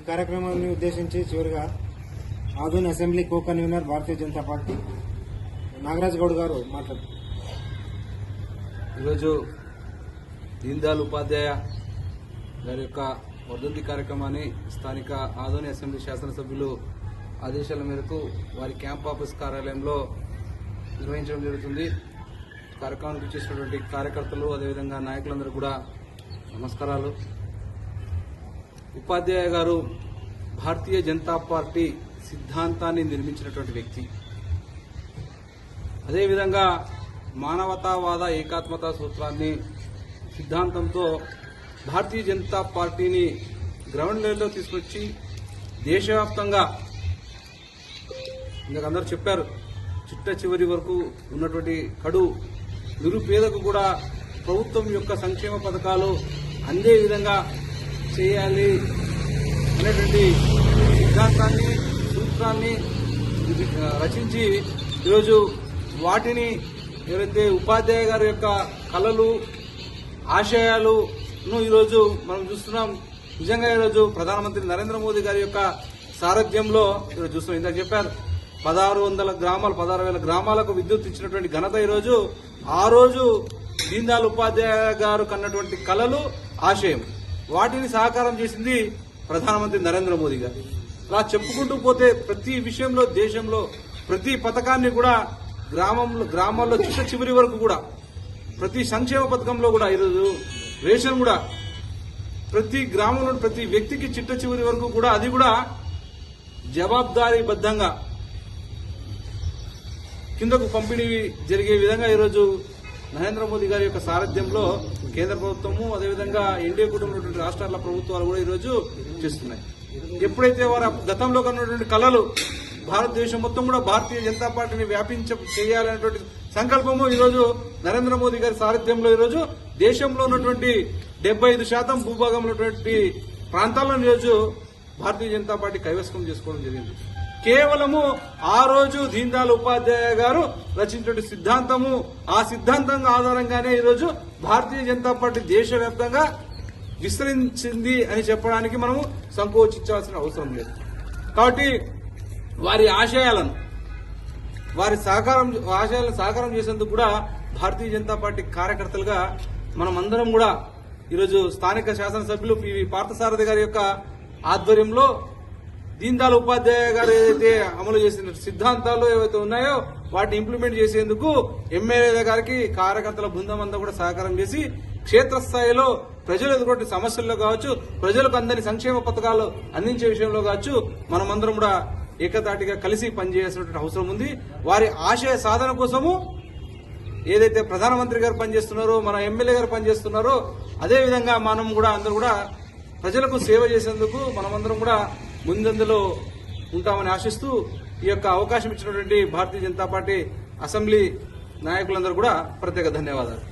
ఈ కార్యక్రమాన్ని ఉద్దేశించి చివరిగా Adoni assembly co convener Bharatiya Janata party Nagaraj Goud గారు మాట్లాడు ఈరోజు దీన్ దయాళ్ ఉపాధ్యాయ గారి యొక్క వర్ధంతి కార్యక్రమాన్ని స్థానిక ఆదోని అసెంబ్లీ శాసనసభ్యులు ఆదేశాల మేరకు వారి క్యాంప్ ఆఫీస్ కార్యాలయంలో నిర్వహించడం జరుగుతుంది. కార్యక్రమానికి చేసినటువంటి కార్యకర్తలు అదేవిధంగా నాయకులందరూ కూడా నమస్కారాలు. ఉపాధ్యాయ గారు భారతీయ జనతా పార్టీ సిద్ధాంతాన్ని నిర్మించినటువంటి వ్యక్తి. అదేవిధంగా మానవతావాద ఏకాత్మత సూత్రాన్ని సిద్ధాంతంతో భారతీయ జనతా పార్టీని గ్రౌండ్ లెవెల్లో తీసుకొచ్చి దేశవ్యాప్తంగా ఇందాక అందరూ చెప్పారు చిట్ట చివరి వరకు ఉన్నటువంటి కడు నిరుపేదకు కూడా ప్రభుత్వం యొక్క సంక్షేమ పథకాలు అందే విధంగా చేయాలి అనేటువంటి సిద్ధాంతాన్ని సూత్రాన్ని రచించి ఈరోజు వాటిని ఎవరైతే ఉపాధ్యాయ గారి యొక్క కళలు ఆశయాలను ఈరోజు మనం చూస్తున్నాం. నిజంగా ఈరోజు ప్రధానమంత్రి నరేంద్ర మోదీ గారి యొక్క సారథ్యంలో ఈరోజు చూస్తున్నాం. ఇందాక చెప్పారు పదహారు వందల గ్రామాలు పదహారు వేల గ్రామాలకు విద్యుత్ ఇచ్చినటువంటి ఘనత ఈరోజు ఆ రోజు దీన్ దయాళ్ ఉపాధ్యాయ గారు కన్నటువంటి కళలు ఆశయం. వాటిని సహకారం చేసింది ప్రధానమంత్రి నరేంద్ర మోదీ గారు. అలా చెప్పుకుంటూ పోతే ప్రతి విషయంలో దేశంలో ప్రతి పథకాన్ని కూడా గ్రామంలో గ్రామాల్లో చిట్ట చివరి వరకు కూడా ప్రతి సంక్షేమ పథకంలో కూడా ఈరోజు రేషన్ కూడా ప్రతి గ్రామంలో ప్రతి వ్యక్తికి చిట్ట చివరి వరకు కూడా అది కూడా జవాబాదారీబద్ధంగా కిందకు పంపిణీ జరిగే విధంగా ఈరోజు నరేంద్ర మోదీ గారి యొక్క సారథ్యంలో కేంద్ర ప్రభుత్వము అదేవిధంగా ఎన్డీఏ కుటుంబం రాష్ట్రాల ప్రభుత్వాలు కూడా ఈరోజు చేస్తున్నాయి. ఎప్పుడైతే వారు గతంలో కన్నటువంటి కళలు భారతదేశం మొత్తం కూడా భారతీయ జనతా పార్టీని వ్యాపించ చేయాలనేటువంటి సంకల్పము ఈరోజు నరేంద్ర మోదీ గారి సారథ్యంలో ఈరోజు దేశంలో ఉన్నటువంటి డెబ్బై ఐదు శాతం భూభాగంలో ఉన్నటువంటి ప్రాంతాలను ఈరోజు భారతీయ జనతా పార్టీ కైవసం చేసుకోవడం జరిగింది. కేవలము ఆ రోజు దీన్ దయాళ్ ఉపాధ్యాయ గారు రచించిన సిద్ధాంతము ఆ సిద్ధాంతం ఆధారంగానే ఈరోజు భారతీయ జనతా పార్టీ దేశవ్యాప్తంగా విస్తరించింది అని చెప్పడానికి మనము సంకోచించాల్సిన అవసరం లేదు. కాబట్టి వారి ఆశయాలను వారి సహకారం ఆశయాలను సహకారం చేసేందుకు కూడా భారతీయ జనతా పార్టీ కార్యకర్తలుగా మనమందరం కూడా ఈరోజు స్థానిక శాసనసభ్యులు పివి పార్థసారథి గారి యొక్క ఆధ్వర్యంలో దీన్ దయాళ్ ఉపాధ్యాయ గారు ఏదైతే అమలు చేసిన సిద్ధాంతాలు ఏవైతే ఉన్నాయో వాటిని ఇంప్లిమెంట్ చేసేందుకు ఎమ్మెల్యే గారికి కార్యకర్తల బృందం అంతా కూడా సహకారం చేసి క్షేత్రస్థాయిలో ప్రజలు ఎదుర్కొంటే సమస్యల్లో కావచ్చు ప్రజలకు అందని సంక్షేమ పథకాలు అందించే విషయంలో కావచ్చు మనమందరం కూడా ఏకతాటిగా కలిసి పనిచేయాల్సినటువంటి అవసరం ఉంది. వారి ఆశయ సాధన కోసము ఏదైతే ప్రధానమంత్రి గారు పనిచేస్తున్నారో మన ఎమ్మెల్యే గారు పనిచేస్తున్నారో అదేవిధంగా మనం కూడా అందరూ కూడా ప్రజలకు సేవ చేసేందుకు మనమందరం కూడా ముందందులో ఉంటామని ఆశిస్తూ ఈ యొక్క అవకాశం ఇచ్చినటువంటి భారతీయ జనతా పార్టీ అసెంబ్లీ నాయకులందరూ కూడా ప్రత్యేక ధన్యవాదాలు.